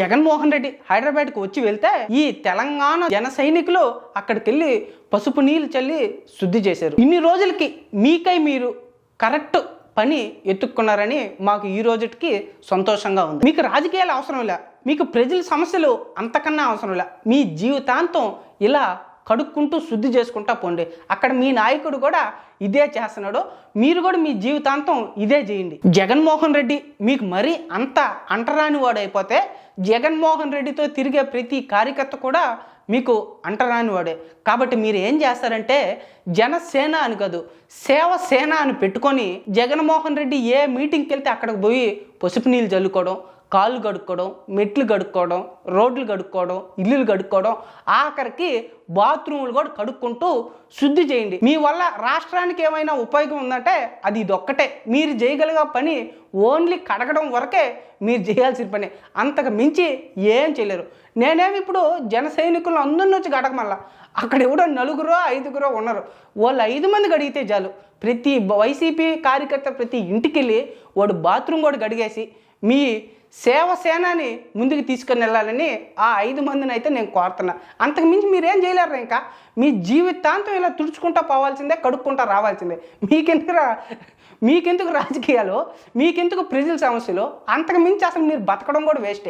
జగన్మోహన్ రెడ్డి హైదరాబాద్కి వచ్చి వెళ్తే ఈ తెలంగాణ జన సైనికులు అక్కడికి వెళ్ళి పసుపు నీళ్ళు చల్లి శుద్ధి చేశారు. ఇన్ని రోజులకి మీకై మీరు కరెక్ట్ పని ఎత్తుక్కున్నారని మాకు ఈ రోజుకి సంతోషంగా ఉంది. మీకు రాజకీయాలు అవసరం లే. మీకు ప్రజల సమస్యలు అంతకన్నా అవసరం లే. మీ జీవితాంతం ఇలా కడుక్కుంటూ శుద్ధి చేసుకుంటా పోండి. అక్కడ మీ నాయకుడు కూడా ఇదే చేస్తున్నాడు మీరు కూడా మీ జీవితాంతం ఇదే చేయండి. జగన్మోహన్ రెడ్డి మీకు మరీ అంత అంటరాని వాడైపోతే అయిపోతే జగన్మోహన్ రెడ్డితో తిరిగే ప్రతి కార్యకర్త కూడా మీకు అంటరాని వాడే. కాబట్టి మీరు ఏం చేస్తారంటే జనసేన అని కాదు సేవ సేన అని పెట్టుకొని జగన్మోహన్ రెడ్డి ఏ మీటింగ్కి వెళ్తే అక్కడికి పోయి పసుపు నీళ్ళు చల్లుకోవడం కాళ్ళు కడుక్కోవడం మెట్లు కడుక్కోవడం రోడ్లు కడుక్కోవడం ఇల్లులు కడుక్కోవడం ఆఖరికి బాత్రూములు కూడా కడుక్కుంటూ శుద్ధి చేయండి. మీ వల్ల రాష్ట్రానికి ఏమైనా ఉపయోగం ఉందంటే అది ఇదొక్కటే. మీరు చేయగలిగే పని ఓన్లీ కడగడం వరకే మీరు చేయాల్సిన పని. అంతకు మించి ఏం చేయలేరు. నేనేమి ఇప్పుడు జన సైనికులు అందరి నుంచి గడకమల్లా అక్కడ ఎవడో నలుగురో ఐదుగురో ఉన్నారు. వాళ్ళు ఐదు మంది గడిగితే చాలు. ప్రతి వైసీపీ కార్యకర్త ప్రతి ఇంటికి వెళ్ళి వాడు బాత్రూమ్ కూడా గడిగేసి మీ సేవ సేనాని ముందుకు తీసుకొని వెళ్ళాలని ఆ ఐదు మందిని అయితే నేను కోరుతున్నా. అంతకు మించి మీరేం చేయలేరు ఇంకా. మీ జీవితాంతం ఇలా తుడుచుకుంటా పోవాల్సిందే కడుక్కుంటా రావాల్సిందే. మీకెందుకు రా మీకెందుకు రాజకీయాలు? మీకెందుకు ప్రజల సమస్యలు? అంతకు మించి అసలు మీరు బతకడం కూడా వేస్టే